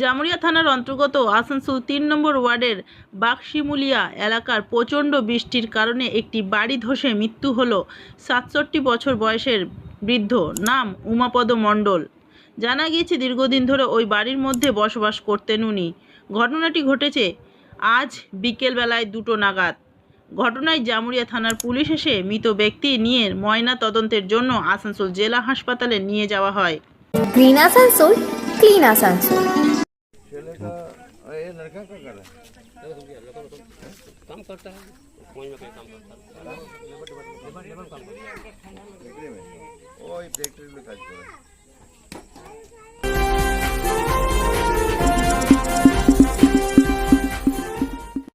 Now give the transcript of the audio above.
জামুরিয়া থানার অন্তর্গত আসানসোল তিন নম্বর ওয়ার্ডের বাকশিমুলিয়া এলাকার প্রচণ্ড বৃষ্টির কারণে একটি বাড়ি ধসে মৃত্যু হল সাতষট্টি বছর বয়সের বৃদ্ধ নাম উমাপদ মণ্ডল। জানা গিয়েছে দীর্ঘদিন ধরে ওই বাড়ির মধ্যে বসবাস করতেন উনি। ঘটনাটি ঘটেছে আজ বিকেলবেলায় দুটো নাগাদ। ঘটনায় জামুরিয়া থানার পুলিশ এসে মৃত ব্যক্তি নিয়ে ময়না তদন্তের জন্য আসানসোল জেলা হাসপাতালে নিয়ে যাওয়া হয় ग्रीन आसनसोल क्लीन आसनसोल चले का ये लड़का क्या कर रहा है काम करता है